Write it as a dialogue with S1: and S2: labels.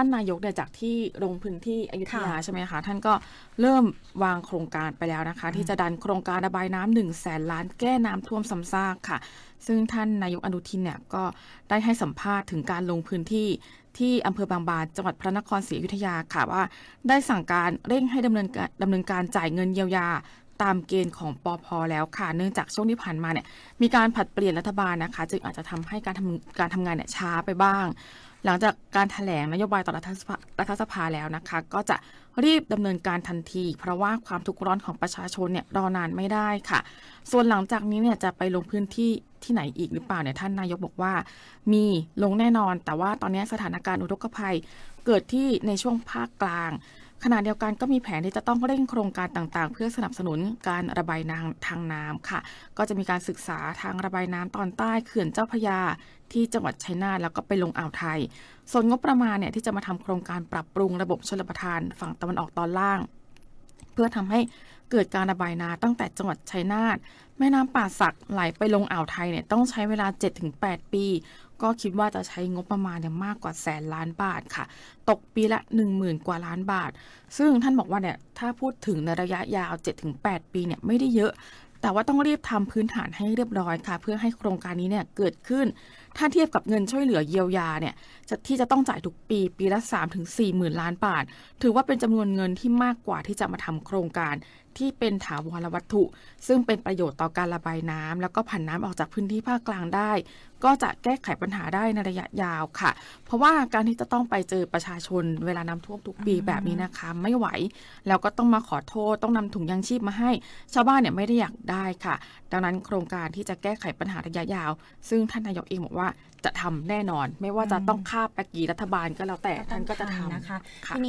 S1: ท่านนายกเนี่ยจากที่ลงพื้นที่อยุธยา
S2: ค่ะ
S1: ใช่ไหมคะ ท่านก็เริ่มวางโครงการไปแล้วนะคะ ที่จะดันโครงการระบายน้ำหนึ่งแสนล้านแก้น้ำท่วมซ้ำซากค่ะ ซึ่งท่านนายกอนุทินเนี่ยก็ได้ให้สัมภาษณ์ถึงการลงพื้นที่ที่อำเภอบางบานจังหวัดพระนครศรีอยุธยาค่ะว่า ได้สั่งการเร่งให้ดำเนินการดำเนินการจ่ายเงินเยียวยา ตามเกณฑ์ของปอพแล้วค่ะ เนื่องจากช่วงที่ผ่านมาเนี่ยมีการผัดเปลี่ยนรัฐบาลนะคะ จึงอาจจะทำให้การทำการทำงานเนี่ยช้าไปบ้าง หลังจากการถแถลงนโยบายต่อรัฐสภารัฐสภาแล้วนะคะ ก็จะรีบดำเนินการทันที เพราะว่าความทุกข์ร้อนของประชาชนเนี่ยรอนานไม่ได้ค่ะ ส่วนหลังจากนี้เนี่ยจะไปลงพื้นที่ที่ไหนอีกหรือเปล่าเนี่ยท่านนายกบอกว่า มีลงแน่นอน แต่ว่าตอนนี้สถานการณ์อุทกภัยเกิดที่ในช่วงภาคกลาง ขณะเดียวกันก็มีแผนที่จะต้องเร่งโครงการต่างๆ เพื่อสนับสนุนการระบายน้ำทางน้ำค่ะ ก็จะมีการศึกษาทางระบายน้ำตอนใต้เขื่อนเจ้าพยา ที่จังหวัดชัยนาทแล้วก็ไปลงอ่าวไทย ส่วนงบประมาณเนี่ยที่จะมาทำโครงการปรับปรุงระบบชลประทานฝั่งตะวันออกตอนล่าง เพื่อทำให้เกิดการระบายน้ำตั้งแต่จังหวัดชัยนาทแม่น้ำป่าสักไหลไปลงอ่าวไทยเนี่ยต้องใช้เวลา 7-8 ปี ก็คิดว่าจะใช้งบประมาณเนี่ยมากกว่าแสนล้านบาทค่ะ ตกปีละ 10,000 กว่าล้านบาท ซึ่งท่านบอกว่าเนี่ยถ้าพูดถึงในระยะยาว 7-8 ปีเนี่ยไม่ได้เยอะแต่ว่าต้องรีบทำพื้นฐานให้เรียบร้อยค่ะ เพื่อให้โครงการนี้เนี่ยเกิดขึ้นถ้าเทียบกับเงินช่วยเหลือเยียวยาเนี่ยที่จะต้องจ่ายทุกปีปีละ3-4หมื่นล้านบาท ถือว่าเป็นจำนวนเงินที่มากกว่าที่จะมาทำโครงการที่เป็นถาวรวัตถุ ซึ่งเป็นประโยชน์ต่อการระบายน้ำแล้วก็ผันน้ำออกจากพื้นที่ภาคกลางได้ ก็จะแก้ไขปัญหาได้ในระยะยาวค่ะ เพราะว่าการที่จะต้องไปเจอประชาชนเวลาน้ำท่วมทุกปีแบบนี้นะคะ ไม่ไหว แล้วก็ต้องมาขอโทษต้องนำถุงยางชีพมาให้ ชาวบ้านเนี่ยไม่ได้อยากได้ค่ะ ดังนั้นโครงการที่จะแก้ไขปัญหาระยะยาว ซึ่งท่านนายกเองบอกว่าจะทำแน่นอน ไม่ว่าจะต้องข้ามไปกี่รัฐบาลก็แล้วแต่ท่านก็จะทำ
S2: นะคะ
S1: ค่ะ
S2: ทีนี้